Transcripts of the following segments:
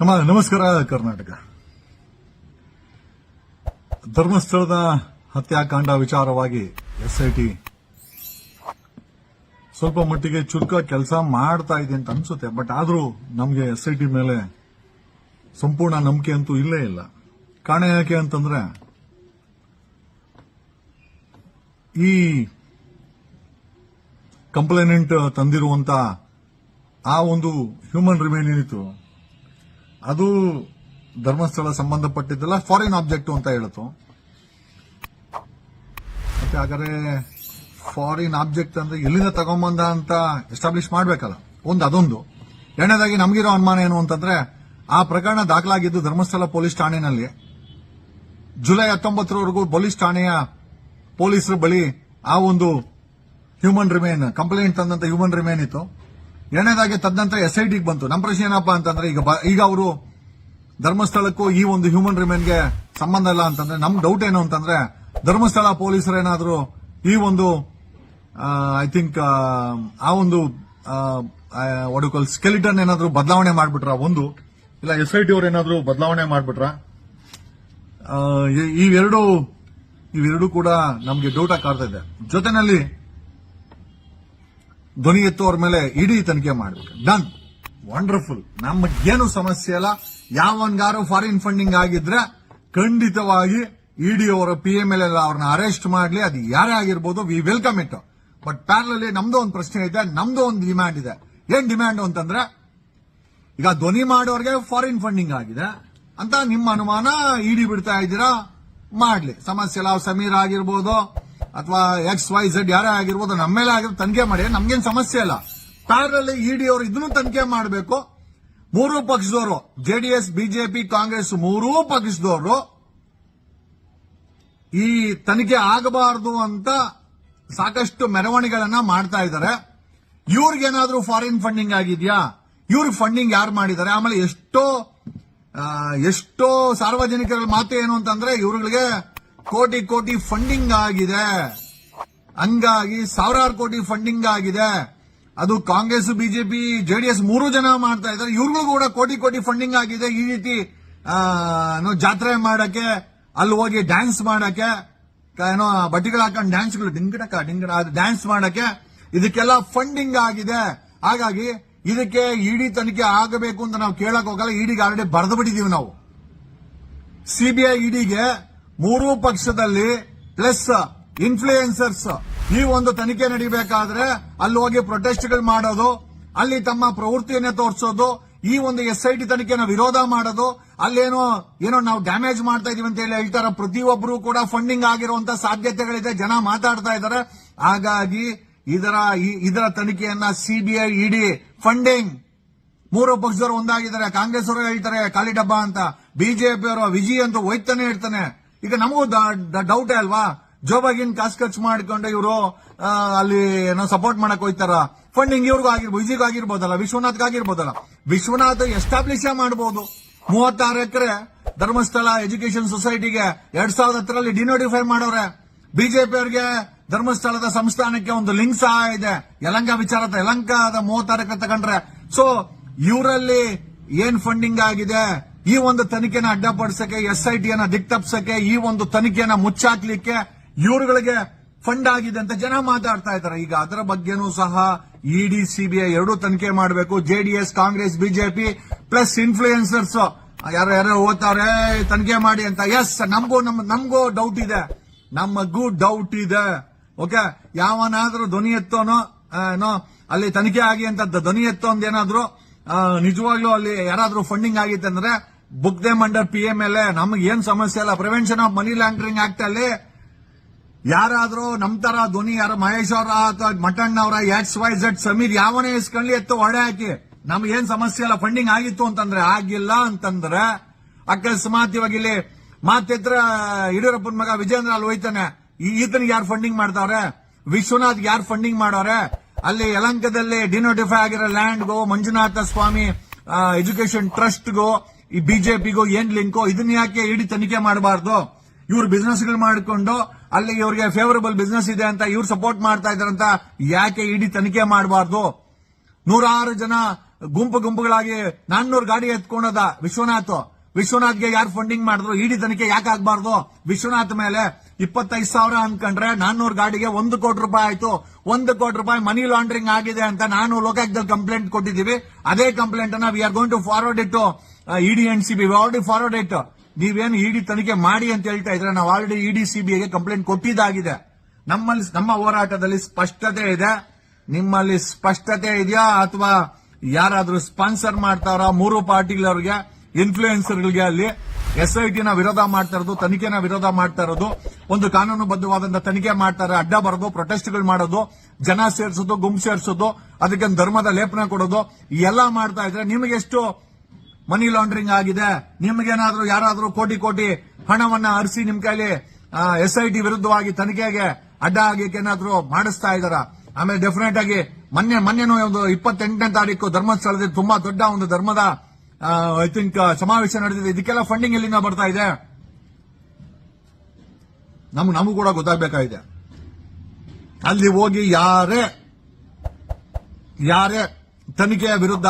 ನಮ್ಮ ನಮಸ್ಕಾರ, ಕರ್ನಾಟಕ. ಧರ್ಮಸ್ಥಳದ ಹತ್ಯಾಕಾಂಡ ವಿಚಾರವಾಗಿ ಎಸ್ಐಟಿ ಸ್ವಲ್ಪ ಮಟ್ಟಿಗೆ ಚುರುಕ ಕೆಲಸ ಮಾಡ್ತಾ ಇದೆ ಅಂತ ಅನ್ಸುತ್ತೆ. ಬಟ್ ಆದರೂ ನಮಗೆ ಎಸ್ಐಟಿ ಮೇಲೆ ಸಂಪೂರ್ಣ ನಂಬಿಕೆ ಅಂತೂ ಇಲ್ಲೇ ಇಲ್ಲ. ಕಾರಣ ಯಾಕೆ ಅಂತಂದ್ರೆ, ಈ ಕಂಪ್ಲೇನೆಂಟ್ ತಂದಿರುವಂತ ಆ ಒಂದು ಹ್ಯೂಮನ್ ರಿಮೇನ್ ಏನಿತ್ತು ಅದು ಧರ್ಮಸ್ಥಳ ಸಂಬಂಧಪಟ್ಟಿದ್ದಲ್ಲ ಫಾರಿನ್ ಆಬ್ಜೆಕ್ಟ್ ಅಂತ ಹೇಳಿತು ಮತ್ತೆ ಹಾಗಾದ್ರೆ ಫಾರಿನ್ ಆಬ್ಜೆಕ್ಟ್ ಅಂದ್ರೆ ಎಲ್ಲಿಂದ ತಗೊಂಬಂದ ಅಂತ ಎಸ್ಟಾಬ್ಲಿಷ್ ಮಾಡ್ಬೇಕಲ್ಲ. ಒಂದು ಅದೊಂದು. ಎರಡನೇದಾಗಿ ನಮಗಿರೋ ಅನುಮಾನ ಏನು ಅಂತಂದ್ರೆ, ಆ ಪ್ರಕರಣ ದಾಖಲಾಗಿದ್ದು ಧರ್ಮಸ್ಥಳ ಪೊಲೀಸ್ ಠಾಣೆನಲ್ಲಿ. ಜುಲೈ ಹತ್ತೊಂಬತ್ತರವರೆಗೂ ಪೊಲೀಸ್ ಠಾಣೆಯ ಪೊಲೀಸರು ಬಳಿ ಆ ಒಂದು ಹ್ಯೂಮನ್ ರಿಮೇನ್ ಕಂಪ್ಲೇಂಟ್ ತಂದಂತ ಹ್ಯೂಮನ್ ರಿಮೇನ್ ಇತ್ತು. ಎರಡನೇದಾಗಿ ತದನಂತರ ಟಿಗೆ ಬಂತು. ನಮ್ಮ ಪ್ರಶ್ನೆ ಏನಪ್ಪಾ ಅಂತಂದ್ರೆ, ಈಗ ಈಗ ಅವರು ಧರ್ಮಸ್ಥಳಕ್ಕೂ ಈ ಒಂದು ಹ್ಯೂಮನ್ ರಿಮೇನ್ಗೆ ಸಂಬಂಧ ಇಲ್ಲ ಅಂತಂದ್ರೆ, ನಮ್ ಡೌಟ್ ಏನು ಅಂತಂದ್ರೆ, ಧರ್ಮಸ್ಥಳ ಪೊಲೀಸರು ಏನಾದರೂ ಈ ಒಂದು ಐ ಥಿಂಕ್ ಆ ಒಂದು ಒಡಕಲ್ ಸ್ಕೆಲಿಟನ್ ಏನಾದರೂ ಬದಲಾವಣೆ ಮಾಡ್ಬಿಟ್ರ? ಒಂದು. ಇಲ್ಲ ಎಸ್ ಐ ಟಿ ಅವ್ರು ಏನಾದ್ರು ಬದಲಾವಣೆ ಮಾಡ್ಬಿಟ್ರ? ಇವೆರಡು ಇವೆರಡು ಕೂಡ ನಮಗೆ ಡೌಟ್ ಕಾಡ್ತಾ ಇದೆ. ಜೊತೆನಲ್ಲಿ ಧ್ವನಿ ಎತ್ತುವವ್ರ ಮೇಲೆ ಇಡೀ ತನಿಖೆ ಮಾಡ್ಬೇಕು. ಡನ್ ವಂಡರ್ಫುಲ್ ನಮಗೇನು ಸಮಸ್ಯೆ ಇಲ್ಲ. ಯಾವನ್ಗಾರು ಫಾರಿನ್ ಫಂಡಿಂಗ್ ಆಗಿದ್ರೆ ಖಂಡಿತವಾಗಿ ಇಡಿ ಅವರ ಪಿ ಎಂ ಎಲ್ ಎಲ್ಲ ಅವ್ರನ್ನ ಅರೆಸ್ಟ್ ಮಾಡ್ಲಿ. ಅದು ಯಾರೇ ಆಗಿರ್ಬೋದು ವಿ ವೆಲ್ಕಮ್ ಇಟ್ ಬಟ್ ಪ್ಯಾರಲಲ್ಲಿ ನಮ್ದು ಒಂದು ಪ್ರಶ್ನೆ ಇದೆ, ನಮ್ದು ಒಂದು ಡಿಮ್ಯಾಂಡ್ ಇದೆ. ಏನ್ ಡಿಮ್ಯಾಂಡ್ ಅಂತಂದ್ರೆ, ಈಗ ಧ್ವನಿ ಮಾಡೋರಿಗೆ ಫಾರಿನ್ ಫಂಡಿಂಗ್ ಆಗಿದೆ ಅಂತ ನಿಮ್ಮ ಅನುಮಾನ, ಇಡಿ ಬಿಡ್ತಾ ಇದ್ದೀರಾ? ಮಾಡ್ಲಿ. ಸಮಸ್ಯೆ ಇಲ್ಲ. ಸಮೀರ್ ಆಗಿರ್ಬೋದು ಅಥವಾ ಎಕ್ಸ್ ವೈ ಝೆಡ್ ಯಾರೇ ಆಗಿರ್ಬೋದು ನಮ್ಮ ಮೇಲೆ ಆಗಿರೋ ತನಿಖೆ ಮಾಡಿ. ನಮ್ಗೇನು ಸಮಸ್ಯೆ ಇಲ್ಲ. ಪ್ಯಾರಲ್ಲಿ ಇಡಿ ಅವರು ಇದನ್ನು ತನಿಖೆ ಮಾಡಬೇಕು. ಮೂರೂ ಪಕ್ಷದವರು ಜೆಡಿಎಸ್ ಬಿಜೆಪಿ ಕಾಂಗ್ರೆಸ್ ಮೂರೂ ಪಕ್ಷದವರು ಈ ತನಿಖೆ ಆಗಬಾರದು ಅಂತ ಸಾಕಷ್ಟು ಮೆರವಣಿಗೆಗಳನ್ನ ಮಾಡ್ತಾ ಇದ್ದಾರೆ. ಇವ್ರಿಗೇನಾದ್ರೂ ಫಾರಿನ್ ಫಂಡಿಂಗ್ ಆಗಿದ್ಯಾ? ಇವ್ರಿಗೆ ಫಂಡಿಂಗ್ ಯಾರು ಮಾಡಿದ್ದಾರೆ? ಆಮೇಲೆ ಎಷ್ಟೋ ಎಷ್ಟೋ ಸಾರ್ವಜನಿಕರ ಮಾತು ಏನು ಅಂತಂದ್ರೆ ಇವ್ರಿಗೆ ಕೋಟಿ ಕೋಟಿ ಫಂಡಿಂಗ್ ಆಗಿದೆ. ಹಂಗಾಗಿ ಸಾವಿರಾರು ಕೋಟಿ ಫಂಡಿಂಗ್ ಆಗಿದೆ. ಅದು ಕಾಂಗ್ರೆಸ್, ಬಿಜೆಪಿ, ಜೆಡಿಎಸ್ ಮೂರು ಜನ ಮಾಡ್ತಾ ಇದ್ದಾರೆ. ಇವ್ರಿಗೂ ಕೂಡ ಕೋಟಿ ಕೋಟಿ ಫಂಡಿಂಗ್ ಆಗಿದೆ. ಈ ರೀತಿ ಜಾತ್ರೆ ಮಾಡಕ್ಕೆ, ಅಲ್ಲಿ ಹೋಗಿ ಡ್ಯಾನ್ಸ್ ಮಾಡಕ್ಕೆ ಏನೋ ಬಟ್ಟೆಗಳು ಹಾಕೊಂಡು ಡ್ಯಾನ್ಸ್ಗಳು ಡಿಂಗಡಕ, ಡಿಂಗಡ ಡ್ಯಾನ್ಸ್ ಮಾಡಕ್ಕೆ ಇದಕ್ಕೆಲ್ಲ ಫಂಡಿಂಗ್ ಆಗಿದೆ. ಹಾಗಾಗಿ ಇದಕ್ಕೆ ಇಡಿ ತನಿಖೆ ಆಗಬೇಕು ಅಂತ ನಾವು ಕೇಳಕ್ ಹೋಗಲ್ಲ. ಇಡಿಗೆ ಆಲ್ರೆಡಿ ಬರೆದು ಬಿಟ್ಟಿದೀವಿ ನಾವು. ಸಿಬಿಐ ಇಡಿಗೆ ಮೂರೂ ಪಕ್ಷದಲ್ಲಿ ಪ್ಲಸ್ ಇನ್ಫ್ಲೂಯೆನ್ಸರ್ಸ್ ಈ ಒಂದು ತನಿಖೆ ನಡಿಬೇಕಾದ್ರೆ ಅಲ್ಲಿ ಹೋಗಿ ಪ್ರೊಟೆಸ್ಟ್ಗಳು ಮಾಡೋದು, ಅಲ್ಲಿ ತಮ್ಮ ಪ್ರವೃತ್ತಿಯನ್ನೇ ತೋರಿಸೋದು, ಈ ಒಂದು ಎಸ್ ಐ ಟಿ ತನಿಖೆನ ವಿರೋಧ ಮಾಡೋದು, ಅಲ್ಲೇನೋ ಏನೋ ನಾವು ಡ್ಯಾಮೇಜ್ ಮಾಡ್ತಾ ಇದೀವಿ ಅಂತ ಹೇಳಿ ಹೇಳ್ತಾರೆ. ಪ್ರತಿಯೊಬ್ಬರು ಕೂಡ ಫಂಡಿಂಗ್ ಆಗಿರುವಂತ ಸಾಧ್ಯತೆಗಳಿದೆ. ಜನ ಮಾತಾಡ್ತಾ ಇದ್ದಾರೆ. ಹಾಗಾಗಿ ಇದರ ಇದರ ತನಿಖೆಯನ್ನ ಸಿಬಿಐ ಇಡಿ ಫಂಡಿಂಗ್ ಮೂರು ಪಕ್ಷದವರು ಒಂದಾಗಿದ್ದಾರೆ. ಕಾಂಗ್ರೆಸ್ ಅವರು ಹೇಳ್ತಾರೆ, ಖಾಲಿ ಡಬ್ಬ ಅಂತ. ಬಿಜೆಪಿ ಅವರು, ವಿಜಿ ಅಂತ ಹೋಯ್ತಾನೆ ಇರ್ತಾನೆ. ಈಗ ನಮಗೂ ಡೌಟ್ ಅಲ್ವಾ? ಜೋಬಾಗಿನ್ ಕಾಸು ಖರ್ಚು ಮಾಡ್ಕೊಂಡು ಇವರು ಅಲ್ಲಿ ಏನೋ ಸಪೋರ್ಟ್ ಮಾಡಕ್ ಹೋಯ್ತಾರ. ಫಂಡಿಂಗ್ ಇವ್ರಿಗೂ ಆಗಿರ್ಬೋದು ಇಜಿಗೂ ಆಗಿರ್ಬೋದಲ್ಲ, ವಿಶ್ವನಾಥ್ಗೆ ಆಗಿರ್ಬೋದಲ್ಲ. ವಿಶ್ವನಾಥ್ ಎಸ್ಟಾಬ್ಲಿಷ್ ಮಾಡಬಹುದು ಮೂವತ್ತಾರು ಎಕರೆ ಧರ್ಮಸ್ಥಳ ಎಜುಕೇಶನ್ ಸೊಸೈಟಿಗೆ ಎರಡ್ ಸಾವಿರದ ಹತ್ತರಲ್ಲಿ ಡಿನೋಟಿಫೈ ಮಾಡವ್ರೆ ಬಿಜೆಪಿ ಅವರಿಗೆ ಧರ್ಮಸ್ಥಳದ ಸಂಸ್ಥಾನಕ್ಕೆ ಒಂದು ಲಿಂಕ್ ಸಹ ಇದೆ. ಯಲಂಕ ವಿಚಾರ, ಯಲಂಕದ ಮೂವತ್ತಾರು ಎಕರೆ ತಗೊಂಡ್ರೆ. ಸೊ ಇವರಲ್ಲಿ ಏನ್ ಫಂಡಿಂಗ್ ಆಗಿದೆ? ಈ ಒಂದು ತನಿಖೆನ ಅಡ್ಡಪಡಿಸಕ್ಕೆ ಎಸ್ ಐ ಟಿಯನ್ನ ದಿಕ್ತಪ್ಸಕ್ಕೆ, ಈ ಒಂದು ತನಿಖೆನ ಮುಚ್ಚಾಕ್ಲಿಕ್ಕೆ ಇವರುಗಳಿಗೆ ಫಂಡ್ ಆಗಿದೆ ಅಂತ ಜನ ಮಾತಾಡ್ತಾ ಇದ್ದಾರೆ. ಈಗ ಅದರ ಬಗ್ಗೆನೂ ಸಹ ಇಡಿ, ಸಿಬಿಐ ಎರಡೂ ತನಿಖೆ ಮಾಡಬೇಕು. JDS Congress BJP plus influencers ಯಾರು ಯಾರೋ ಓದ್ತಾರೆ ತನಿಖೆ ಮಾಡಿ ಅಂತ. ಎಸ್ ನಮಗೂ ನಮ್, ನಮಗೂ ಡೌಟ್ ಇದೆ. ನಮಗೂ ಡೌಟ್ ಇದೆ. ಓಕೆ ಯಾವನಾದ್ರೂ ಧ್ವನಿ ಎತ್ತೋನೋ ಏನೋ, ಅಲ್ಲಿ ತನಿಖೆ ಆಗಿ ಅಂತ ಧ್ವನಿ ಎತ್ತೋ ಅಂದೇನಾದ್ರೂ ನಿಜವಾಗ್ಲೂ ಅಲ್ಲಿ ಯಾರಾದ್ರೂ ಫಂಡಿಂಗ್ ಆಗಿತ್ತು ಅಂದ್ರೆ book them under P M L ನಮ್ಗೆ ಏನ್ ಸಮಸ್ಯೆ ಇಲ್ಲ. Prevention of money laundering act ಅಲ್ಲಿ ಯಾರಾದ್ರೂ ನಮ್ ತರ ಧ್ವನಿ ಯಾರ ಮಹೇಶ್ ಅವರ ಅಥವಾ ಮಟಣ್ಣ ಅವರ ಎಕ್ಸ್ ವೈ ಝಡ್ ಸಮೀರ್ ಯಾವನೇ ಇಸ್ಕೊಳ್ಳಿ ಎತ್ತು ಹೊಡೆ ಹಾಕಿ. ನಮ್ಗೆ ಏನ್ ಸಮಸ್ಯೆ ಇಲ್ಲ. ಫಂಡಿಂಗ್ ಆಗಿತ್ತು ಅಂತಂದ್ರೆ, ಆಗಿಲ್ಲ ಅಂತಂದ್ರೆ, ಅಕಸ್ಮಾತ್ ಇವಾಗ ಇಲ್ಲಿ ಮಾತಿದ್ರ ಯಡಿಯೂರಪ್ಪನ ಮಗ ವಿಜೇಂದ್ರ ಅಲ್ಲಿ ಹೋಯ್ತಾನೆ. ಈತನಿಗೆ ಯಾರು ಫಂಡಿಂಗ್ ಮಾಡ್ತಾವ್ರೆ? ವಿಶ್ವನಾಥ್ ಯಾರು ಫಂಡಿಂಗ್ ಮಾಡೋರೆ? ಅಲ್ಲಿ ಯಲಂಕದಲ್ಲಿ ಡಿನೋಟಿಫೈ ಆಗಿರೋ ಲ್ಯಾಂಡ್ಗೋ ಮಂಜುನಾಥ ಸ್ವಾಮಿ ಎಜುಕೇಶನ್ ಟ್ರಸ್ಟ್ಗೋ ಈ ಬಿಜೆಪಿಗೂ ಏನ್ ಲಿಂಕೋ, ಇದನ್ನ ಯಾಕೆ ಇಡೀ ತನಿಖೆ ಮಾಡಬಾರ್ದು? ಇವ್ರು ಬಿಸ್ನೆಸ್ಗಳು ಮಾಡಿಕೊಂಡು ಅಲ್ಲಿ ಇವ್ರಿಗೆ ಫೇವರಬಲ್ ಬಿಸ್ನೆಸ್ ಇದೆ ಅಂತ ಇವ್ರು ಸಪೋರ್ಟ್ ಮಾಡ್ತಾ ಇದಾರಂತ ಯಾಕೆ ಇಡಿ ತನಿಖೆ ಮಾಡಬಾರ್ದು? ನೂರಾರು ಜನ ಗುಂಪು ಗುಂಪುಗಳಾಗಿ ನಾನ್ನೂರು ಗಾಡಿ ಎತ್ಕೊಂಡದ ವಿಶ್ವನಾಥ್. ವಿಶ್ವನಾಥ್ಗೆ ಯಾರು ಫಂಡಿಂಗ್ ಮಾಡಿದ್ರು? ಇಡಿ ತನಿಖೆ ಯಾಕೆ ಆಗ್ಬಾರ್ದು? ವಿಶ್ವನಾಥ್ ಮೇಲೆ ಇಪ್ಪತ್ತೈದು ಸಾವಿರ ಅನ್ಕೊಂಡ್ರೆ ನಾನ್ನೂರು ಗಾಡಿಗೆ ಒಂದು ಕೋಟಿ ರೂಪಾಯಿ ಆಯ್ತು. ಒಂದು ಕೋಟಿ ರೂಪಾಯಿ ಮನಿ ಲಾಂಡ್ರಿಂಗ್ ಆಗಿದೆ ಅಂತ ನಾನು ಲೋಕಾಯುಕ್ತದಲ್ಲಿ ಕಂಪ್ಲೇಂಟ್ ಕೊಟ್ಟಿದ್ದೀವಿ. ಅದೇ ಕಂಪ್ಲೇಂಟ್ ಅನ್ನ we are going to forward it ED and C B already forward it ನೀವೇನು ಇಡಿ ತನಿಖೆ ಮಾಡಿ ಅಂತ ಹೇಳ್ತಾ ಇದ್ರೆ ನಾವು ಆಲ್ರೆಡಿ ಇಡಿ ಸಿಬಿಐಗೆ ಕಂಪ್ಲೇಂಟ್ ಕೊಟ್ಟಿದ್ದಾಗಿದೆ. ನಮ್ಮಲ್ಲಿ, ನಮ್ಮ ಹೋರಾಟದಲ್ಲಿ ಸ್ಪಷ್ಟತೆ ಇದೆ. ನಿಮ್ಮಲ್ಲಿ ಸ್ಪಷ್ಟತೆ ಇದೆಯಾ? ಅಥವಾ ಯಾರಾದ್ರೂ ಸ್ಪಾನ್ಸರ್ ಮಾಡ್ತಾರ ಮೂರು ಪಾರ್ಟಿಗಳವ್ರಿಗೆ ಇನ್ಫ್ಲೂಯೆನ್ಸರ್ಗಳಿಗೆ ಅಲ್ಲಿ ಎಸ್ ಐ ಟಿನ ವಿರೋಧ ಮಾಡ್ತಾ ಇರೋದು, ತನಿಖೆನ ವಿರೋಧ ಮಾಡ್ತಾ ಇರೋದು, ಒಂದು ಕಾನೂನುಬದ್ಧವಾದಂತ ತನಿಖೆ ಮಾಡ್ತಾರೆ, ಅಡ್ಡ ಬರೋದು ಪ್ರೊಟೆಸ್ಟ್ಗಳು ಮಾಡೋದು, ಜನ ಸೇರಿಸೋದು, ಗುಂಪು ಸೇರಿಸೋದು, ಅದಕ್ಕೆ ಧರ್ಮದ ಲೇಪನ ಕೊಡೋದು ಎಲ್ಲ ಮಾಡ್ತಾ ಇದ್ರೆ ನಿಮಗೆ ಎಷ್ಟು ಮನಿ ಲಾಂಡ್ರಿಂಗ್ ಆಗಿದೆ. ನಿಮ್ಗೇನಾದ್ರೂ ಯಾರಾದ್ರೂ ಕೋಟಿ ಕೋಟಿ ಹಣವನ್ನ ಅರಿಸಿ ನಿಮ್ ಕೈಲಿ ಎಸ್ ಐ ಟಿ ವಿರುದ್ಧವಾಗಿ ತನಿಖೆಗೆ ಅಡ್ಡ ಆಗಕ್ಕೆ ಏನಾದ್ರೂ ಮಾಡಿಸ್ತಾ ಇದಾರ ಆಮೇಲೆ ಡೆಫಿನೆಟ್ ಆಗಿ ಮೊನ್ನೆ, ಮೊನ್ನೆನೂ ಒಂದು ಇಪ್ಪತ್ತೆಂಟನೇ ತಾರೀಕು ಧರ್ಮಸ್ಥಳದಲ್ಲಿ ತುಂಬಾ ದೊಡ್ಡ ಒಂದು ಧರ್ಮದ ಐ ಥಿಂಕ್ ಸಮಾವೇಶ ನಡೆದಿದೆ. ಇದಕ್ಕೆಲ್ಲ ಫಂಡಿಂಗ್ ಎಲ್ಲಿಂದ ಬರ್ತಾ ಇದೆ? ನಮ್, ನಮಗೂ ಕೂಡ ಗೊತ್ತಾಗಬೇಕಾಗಿದೆ. ಅಲ್ಲಿ ಹೋಗಿ ಯಾರೇ ಯಾರೇ ತನಿಖೆಯ ವಿರುದ್ಧ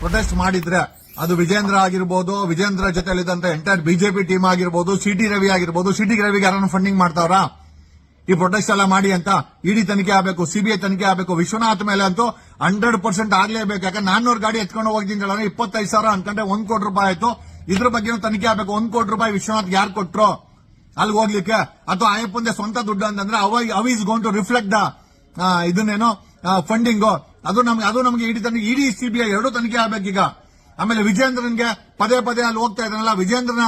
ಪ್ರೊಟೆಸ್ಟ್ ಮಾಡಿದ್ರೆ ಅದು ವಿಜೇಂದ್ರ ಆಗಿರ್ಬೋದು, ವಿಜೇಂದ್ರ ಜೊತೆಲಿದ್ದಂತ ಎಂಟೈರ್ ಬಿಜೆಪಿ ಟೀಮ್ ಆಗಿರ್ಬೋದು ಸಿಟಿ ರವಿ ಆಗಿರ್ಬೋದು ಸಿಟಿ ರವಿಗೆ ಯಾರನ್ನು ಫಂಡಿಂಗ್ ಮಾಡ್ತಾವ್ರ? ಈ ಪ್ರೊಟೆಸ್ಟ್ ಎಲ್ಲ ಮಾಡಿ ಅಂತ ಇಡಿ ತನಿಖೆ ಆಗಬೇಕು ಸಿಬಿಐ ತನಿಖೆ ಆಗಬೇಕು, ವಿಶ್ವನಾಥ್ ಮೇಲೆ ಅಂತೂ ಹಂಡ್ರೆಡ್ ಪರ್ಸೆಂಟ್ ಆಗ್ಲೇಬೇಕು. ಯಾಕಂದ್ರೆ ನಾನ್ನೂರು ಗಾಡಿ ಎತ್ಕೊಂಡು ಹೋಗ್ತೀನಿ ಇಪ್ಪತ್ತೈದು ಸಾವಿರ ಅನ್ಕೊಂಡ್ರೆ ಒಂದ್ ಕೋಟಿ ರೂಪಾಯಿ ಆಯ್ತು. ಇದ್ರ ಬಗ್ಗೆನೂ ತನಿಖೆ ಆಗಬೇಕು, ಒಂದ್ ಕೋಟಿ ರೂಪಾಯಿ ವಿಶ್ವನಾಥ್ ಯಾರು ಕೊಟ್ರು? ಅಲ್ಲಿ ಹೋಗ್ಲಿಕ್ಕೆ? ಅಥವಾ ಆಯಪ್ಪಂದೆ ಸ್ವಂತ ದುಡ್ಡು ಅಂತಂದ್ರೆ ಅವ, ಅವ್ is gone to reflect the ಇದನ್ನೇನೋ funding ಅದು ನಮ್ಗೆ ಅದು ನಮ್ಗೆ ಇಡಿ ತನಿಖೆ ಇಡಿ ಸಿಬಿಐ ಎರಡು ತನಿಖೆ ಆಗ್ಬೇಕೀಗ. ಆಮೇಲೆ ವಿಜೇಂದ್ರನ್ಗೆ ಪದೇ ಪದೇ ಅಲ್ಲಿ ಹೋಗ್ತಾ ಇದ್ದಾನಲ್ಲ, ವಿಜೇಂದ್ರನ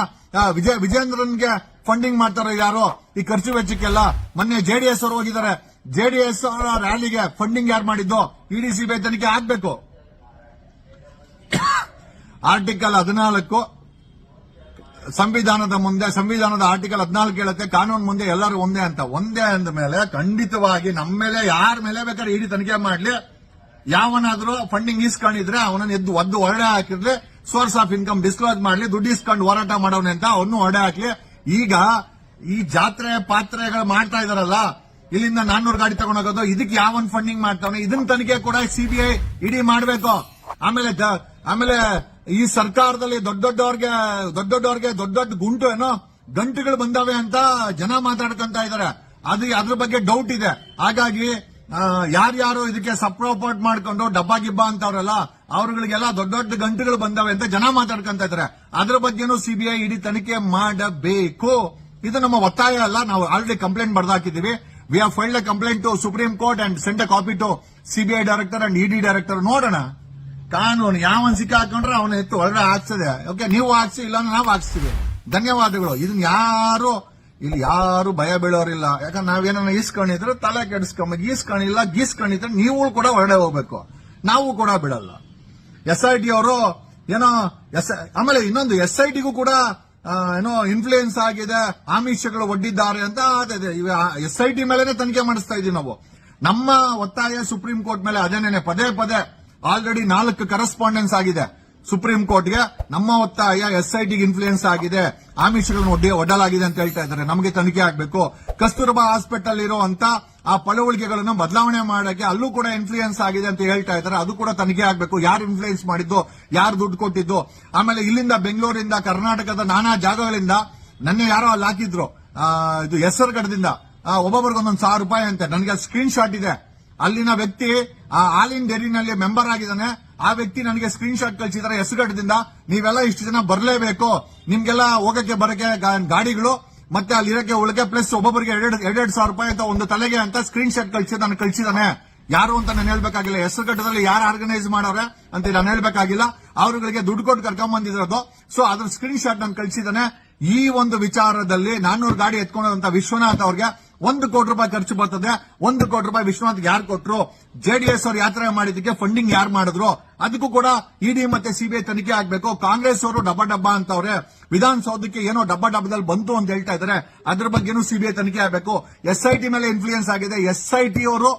ವಿಜಯ ವಿಜೇಂದ್ರನ್ಗೆ ಫಂಡಿಂಗ್ ಮಾಡ್ತಾರೆ ಯಾರು, ಈ ಖರ್ಚು ವೆಚ್ಚಕ್ಕೆಲ್ಲ ಮೊನ್ನೆ ಜೆಡಿಎಸ್ ಅವರು ಹೋಗಿದ್ದಾರೆ. ಜೆಡಿಎಸ್ ಅವರ ರ್ಯಾಲಿಗೆ ಫಂಡಿಂಗ್ ಯಾರು ಮಾಡಿದ್ದು? ಇಡಿ ಸಿಬಿಐ ತನಿಖೆ ಆಗ್ಬೇಕು. ಆರ್ಟಿಕಲ್ ಹದಿನಾಲ್ಕು, ಸಂವಿಧಾನದ ಮುಂದೆ, ಸಂವಿಧಾನದ ಆರ್ಟಿಕಲ್ ಹದಿನಾಲ್ಕು ಹೇಳುತ್ತೆ, ಕಾನೂನು ಮುಂದೆ ಎಲ್ಲರೂ ಒಂದೇ ಅಂತ. ಒಂದೇ ಅಂದ ಮೇಲೆ ಖಂಡಿತವಾಗಿ ನಮ್ಮ ಮೇಲೆ, ಯಾರ ಮೇಲೆ ಬೇಕಾದ್ರೆ ಇಡಿ ತನಿಖೆ ಮಾಡ್ಲಿ. ಯಾವನಾದ್ರೂ ಫಂಡಿಂಗ್ ಇಸ್ಕೊಂಡಿದ್ರೆ ಅವನನ್ನ ಎದ್ದು ಒದ್ದು ಹೊರಡೆ ಹಾಕಿದ್ರೆ ಸೋರ್ಸ್ ಆಫ್ ಇನ್ಕಮ್ ಡಿಸ್ಕ್ಲೋಸ್ ಮಾಡ್ಲಿ, ದುಡ್ಡು ಇಸ್ಕೊಂಡು ಹೋರಾಟ ಮಾಡೋನೆ ಅಂತ ಅವನು ಹೊರಡೆ ಹಾಕ್ಲಿ. ಈಗ ಈ ಜಾತ್ರೆ ಪಾತ್ರೆಗಳು ಮಾಡ್ತಾ ಇದಾರಲ್ಲ, ಇಲ್ಲಿಂದ ನಾನ್ನೂರು ಗಾಡಿ ತಗೊಂಡೋಗೋದು ಇದಕ್ಕೆ ಯಾವನ್ ಫಂಡಿಂಗ್ ಮಾಡ್ತಾವನೆ? ಇದನ್ನ ತನಿಖೆ ಕೂಡ ಸಿಬಿಐ ಇಡಿ ಮಾಡಬೇಕು. ಆಮೇಲೆ ಆಮೇಲೆ ಈ ಸರ್ಕಾರದಲ್ಲಿ ದೊಡ್ಡ ದೊಡ್ಡವ್ರಿಗೆ ದೊಡ್ಡ ದೊಡ್ಡವ್ರಿಗೆ ದೊಡ್ಡ ದೊಡ್ಡ ಗುಂಟು ಏನೋ, ಗಂಟುಗಳು ಬಂದಾವೆ ಅಂತ ಜನ ಮಾತಾಡ್ಕೊಂತ ಇದಾರೆ. ಅದು, ಅದ್ರ ಬಗ್ಗೆ ಡೌಟ್ ಇದೆ. ಹಾಗಾಗಿ ಯಾರ್ಯಾರು ಇದಕ್ಕೆ ಸಪ್ರೋಪೋರ್ಟ್ ಮಾಡ್ಕೊಂಡು ಡಬ್ಬಾ ಗಿಬ್ಬಾ ಅಂತವ್ರಲ್ಲ, ಅವ್ರಗಳಿಗೆಲ್ಲ ದೊಡ್ಡ ದೊಡ್ಡ ಗಂಟುಗಳು ಬಂದಾವೆ ಅಂತ ಜನ ಮಾತಾಡ್ಕೊಂತ ಇದಾರೆ. ಅದ್ರ ಬಗ್ಗೆನೂ ಸಿಬಿಐ ಇಡಿ ತನಿಖೆ ಮಾಡಬೇಕು. ಇದು ನಮ್ಮ ಒತ್ತಾಯ ಅಲ್ಲ, ನಾವು already complaint ಬರ್ದಾಕಿದೀವಿ we have filed a complaint to Supreme Court and send a copy to CBI director and ED director ನೋಡೋಣ. ಕಾನೂನು ಯಾವನ್ ಸಿಕ್ಕ ಹಾಕೊಂಡ್ರೆ ಅವನ ಎತ್ತು ಒಳಗಡೆ ಹಾಕ್ಸದೆ ಓಕೆ ನೀವು ಹಾಕ್ಸಿ ಇಲ್ಲ ನಾವು ಹಾಕ್ಸ್ತೀವಿ. ಧನ್ಯವಾದಗಳು. ಇದನ್ನ ಯಾರು ಇಲ್ಲಿ ಯಾರು ಭಯ ಬೀಳೋರಿಲ್ಲ. ಯಾಕಂದ್ರೆ ನಾವೇನ ಈಸ್ಕೊಂಡಿದ್ರೆ ತಲೆ ಕೆಡಿಸ್ಕೊಂಬ ಈಸ್ಕೊಂಡಿಲ್ಲ ಗೀಸ್ಕೊಂಡಿದ್ರೆ ನೀವು ಕೂಡ ಹೊರಡೆ ಹೋಗ್ಬೇಕು. ನಾವು ಕೂಡ ಬಿಡಲ್ಲ ಎಸ್ ಐ ಟಿ ಅವರು ಏನೋ ಎಸ್, ಆಮೇಲೆ ಇನ್ನೊಂದು ಎಸ್ ಐ ಟಿಗೂ ಕೂಡ ಏನೋ ಇನ್ಫ್ಲೂಯೆನ್ಸ್ ಆಗಿದೆ, ಆಮಿಷಗಳು ಒಡ್ಡಿದ್ದಾರೆ ಅಂತ ಎಸ್ ಐ ಟಿ ಮೇಲೆನೆ ತನಿಖೆ ಮಾಡಿಸ್ತಾ ಇದೀವಿ ನಾವು. ನಮ್ಮ ಒತ್ತಾಯ ಸುಪ್ರೀಂ ಕೋರ್ಟ್ ಮೇಲೆ ಅದೇನೇನೆ ಪದೇ ಪದೇ ಆಲ್ರೆಡಿ ನಾಲ್ಕು ಕರೆಸ್ಪಾಂಡೆನ್ಸ್ ಆಗಿದೆ. ಸುಪ್ರೀಂ ಕೋರ್ಟ್ಗೆ ನಮ್ಮ ಒತ್ತಾಯ ಟಿಗೆ ಇನ್ಫ್ಲೂಯೆನ್ಸ್ ಆಗಿದೆ. ಆಮಿಷಗಳನ್ನು ಒಡ್ಡಿ ಒಡ್ಡಲಾಗಿದೆ ಅಂತ ಹೇಳ್ತಾ ಇದ್ದಾರೆ. ನಮಗೆ ತನಿಖೆ ಆಗಬೇಕು. ಕಸ್ತೂರ್ಬಾ ಹಾಸ್ಪಿಟಲ್ ಇರುವಂತ ಆ ಪಳವಳಿಕೆಗಳನ್ನು ಬದಲಾವಣೆ ಮಾಡಕ್ಕೆ ಅಲ್ಲೂ ಕೂಡ ಇನ್ಫ್ಲೂಯೆನ್ಸ್ ಆಗಿದೆ ಅಂತ ಹೇಳ್ತಾ ಇದ್ದಾರೆ. ಅದು ಕೂಡ ತನಿಖೆ ಆಗಬೇಕು. ಯಾರು ಇನ್ಫ್ಲೂಯೆನ್ಸ್ ಮಾಡಿದ್ದು? ಯಾರು ದುಡ್ಡು ಕೊಟ್ಟಿದ್ದು? ಆಮೇಲೆ ಇಲ್ಲಿಂದ ಬೆಂಗಳೂರಿಂದ, ಕರ್ನಾಟಕದ ನಾನಾ ಜಾಗಗಳಿಂದ ನನ್ನ ಯಾರೋ ಅಲ್ಲಿ ಹಾಕಿದ್ರು. ಇದು ಹೆಸರುಗಡದಿಂದ. ಒಬ್ಬೊಬ್ಬರಿಗೊಂದೊಂದು ಸಾವಿರ ರೂಪಾಯಿ ಅಂತೆ. ನನಗೆ ಸ್ಕ್ರೀನ್ ಶಾಟ್ ಇದೆ. ಅಲ್ಲಿನ ವ್ಯಕ್ತಿ, ಆ ಆಲ್ ಇನ್ ಡೆರಿನಲ್ಲಿ ಮೆಂಬರ್ ಆಗಿದ್ದಾನೆ. ಆ ವ್ಯಕ್ತಿ ನನಗೆ ಸ್ಕ್ರೀನ್ ಶಾಟ್ ಕಳಿಸಿದ್ರೆ ಹೆಸರುಗಟ್ಟದಿಂದ ನೀವೆಲ್ಲ ಇಷ್ಟು ಜನ ಬರಲೇಬೇಕು. ನಿಮ್ಗೆಲ್ಲ ಹೋಗಕ್ಕೆ ಬರಕ್ಕೆ ಗಾಡಿಗಳು, ಮತ್ತೆ ಅಲ್ಲಿರಕ್ಕೆ ಉಳಿಕೆ ಪ್ಲಸ್ ಒಬ್ಬೊಬ್ಬರಿಗೆ ಎರಡೆರಡು ಎರಡೆರಡು ಸಾವಿರ ರೂಪಾಯಿ ಅಂತ ಒಂದು ತಲೆಗೆ ಅಂತ ಸ್ಕ್ರೀನ್ ಶಾಟ್ ಕಳಿಸಿ, ನಾನು ಕಳಿಸಿದಾನೆ. ಯಾರು ಅಂತ ನಾನು ಹೇಳ್ಬೇಕಾಗಿಲ್ಲ. ಹೆಸರುಗಟ್ಟದಲ್ಲಿ ಯಾರು ಆರ್ಗನೈಸ್ ಮಾಡೋರೆ ಅಂತ ನಾನು ಹೇಳ್ಬೇಕಾಗಿಲ್ಲ. ಅವರುಗಳಿಗೆ ದುಡ್ಡು ಕೊಟ್ಟು ಕರ್ಕೊಂಡ್ ಬಂದಿರೋದು ಸೊ ಅದ್ರ ಸ್ಕ್ರೀನ್ ಶಾಟ್ ನಾನು ಕಳಿಸಿದಾನೆ. ಈ ಒಂದು ವಿಚಾರದಲ್ಲಿ ನಾನ್ನೂರು ಗಾಡಿ ಎತ್ಕೊಂಡಂತ ವಿಶ್ವನಾಥ್ ಅವ್ರಿಗೆ ಒಂದು ಕೋಟಿ ರೂಪಾಯಿ ಖರ್ಚು ಬರ್ತದೆ. ಒಂದು ಕೋಟಿ ರೂಪಾಯಿ ವಿಶ್ವನಾಥ್ ಯಾರು ಕೊಟ್ರು? ಜೆಡಿಎಸ್ ಅವರು ಯಾತ್ರೆ ಮಾಡಿದಕ್ಕೆ ಫಂಡಿಂಗ್ ಯಾರು ಮಾಡಿದ್ರು? ಅದಕ್ಕೂ ಕೂಡ ಇಡಿ ಮತ್ತೆ ಸಿಬಿಐ ತನಿಖೆ ಆಗಬೇಕು. ಕಾಂಗ್ರೆಸ್ ಅವರು ಡಬ್ಬ ಡಬ್ಬ ಅಂತವ್ರೆ. ವಿಧಾನಸೌಧಕ್ಕೆ ಏನೋ ಡಬ್ಬ ಡಬ್ಬದಲ್ಲಿ ಬಂತು ಅಂತ ಹೇಳ್ತಾ ಇದ್ದಾರೆ ಅದ್ರ ಬಗ್ಗೆನೂ ಸಿಬಿಐ ತನಿಖೆ ಆಗಬೇಕು. ಎಸ್ ಐ ಟಿ ಮೇಲೆ ಇನ್ಫ್ಲೂಯೆನ್ಸ್ ಆಗಿದೆ. ಎಸ್ ಐ ಟಿ ಅವರು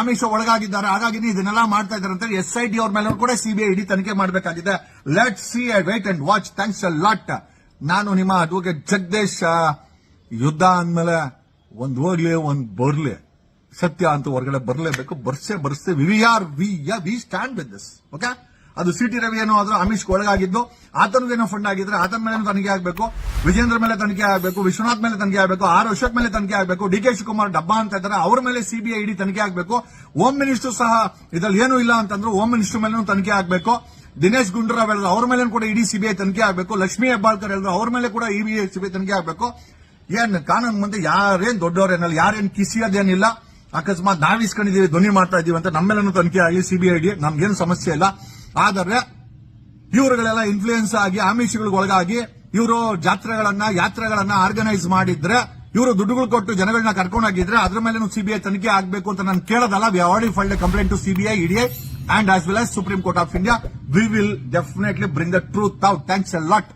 ಆಮಿಷ ಒಳಗಾಗಿದ್ದಾರೆ. ಹಾಗಾಗಿ ಇದನ್ನೆಲ್ಲ ಮಾಡ್ತಾ ಇದ್ದಾರೆ ಅಂತ ಎಸ್ ಐ ಟಿ ಅವ್ರ ಮೇಲೆ ಕೂಡ ಸಿಬಿಐ ಇಡಿ ತನಿಖೆ ಮಾಡಬೇಕಾಗಿದೆ. Let see I wait and watch thanks a lot ನಾನು ನಿಮ್ಮ ಅಡ್ವೊಕೇಟ್ ಜಗದೀಶ್. ಯುದ್ಧ ಅಂದ್ಮೇಲೆ ಒಂದ್ ಹೋಗ್ಲಿ, ಒಂದು ಬರ್ಲಿ. ಸತ್ಯ ಅಂತ ಹೊರಗಡೆ ಬರ್ಲೇಬೇಕು. ಬರ್ಸೆ ಬರ್ಸೆ. We are we we stand with this okay ಅದು ಸಿ ಟಿ ರವಿ ಏನೋ ಆದ್ರೂ ಅಮಿಷ್ ಒಳಗಾಗಿದ್ದು ಆತನಿಗೇನೋ ಫಂಡ್ ಆಗಿದ್ರೆ ಆತನ ಮೇಲೆ ತನಿಖೆ ಆಗಬೇಕು, ವಿಜೇಂದ್ರ ಮೇಲೆ ತನಿಖೆ ಆಗಬೇಕು, ವಿಶ್ವನಾಥ್ ಮೇಲೆ ತನಿಖೆ ಆಗಬೇಕು, ಆರ್ ಅಶೋಕ್ ಮೇಲೆ ತನಿಖೆ ಆಗಬೇಕು, ಡಿ ಕೆ ಶಿವಕುಮಾರ್ ಡಬ್ಬಾ ಅಂತ ಇದ್ದಾರೆ, ಅವ್ರ ಮೇಲೆ ಸಿಬಿಐ ಇಡಿ ತನಿಖೆ ಆಗಬೇಕು. ಹೋಮ್ ಮಿನಿಸ್ಟರ್ ಸಹ ಇದ್ರಲ್ಲಿ ಏನೂ ಇಲ್ಲ ಅಂತಂದ್ರೆ ಹೋಮ್ ಮಿನಿಸ್ಟರ್ ಮೇಲೆ ತನಿಖೆ ಆಗಬೇಕು. ದಿನೇಶ್ ಗುಂಡೂರಾವ್ ಹೇಳಿದ್ರು ಅವ್ರ ಮೇಲೆ ಕೂಡ ಇಡಿ ಸಿಬಿಐ ತನಿಖೆ ಆಗಬೇಕು. ಲಕ್ಷ್ಮೀ ಹೆಬ್ಬಾಳ್ಕರ್ ಹೇಳಿದ್ರು ಅವ್ರ ಮೇಲೆ ಕೂಡ ಇ ಸಿಬಿಐ ತನಿಖೆ ಆಗಬೇಕು. ಏನ್ ಕಾನೂನು ಮುಂದೆ ಯಾರೇನ್ ದೊಡ್ಡವರೇನಲ್ಲ ಯಾರೇನ್ ಕಿಸಿಯೋದೇನಿಲ್ಲ. ಅಕಸ್ಮಾತ್ ನಾವ್ ಇಸ್ಕೊಂಡಿದೀವಿ ಧ್ವನಿ ಮಾಡ್ತಾ ಇದೀವಿ ಅಂತ ನಮ್ಮೆಲ್ಲನೂ ತನಿಖೆ ಆಗಲಿ ಸಿಬಿಐಡಿ ನಮ್ಗೇನು ಸಮಸ್ಯೆ ಇಲ್ಲ. ಆದರೆ ಇವರುಗಳೆಲ್ಲ ಇನ್ಫ್ಲೂಯೆನ್ಸ್ ಆಗಿ, ಆಮಿಷಗಳಿಗೆ ಒಳಗಾಗಿ ಇವರು ಜಾತ್ರೆಗಳನ್ನ, ಯಾತ್ರೆಗಳನ್ನ ಆರ್ಗನೈಸ್ ಮಾಡಿದ್ರೆ, ಇವರು ದುಡ್ಡುಗಳು ಕೊಟ್ಟು ಜನಗಳನ್ನ ಕರ್ಕೊಂಡೋಗಿದ್ರೆ ಅದ್ರ ಮೇಲೆ ಸಿಬಿಐ ತನಿಖೆ ಆಗಬೇಕು ಅಂತ ನಾನು ಕೇಳೋದಲ್ಲ. We already filed complaint to CBI E D I and as well as Supreme Court of India we will definitely bring the truth out thanks a lot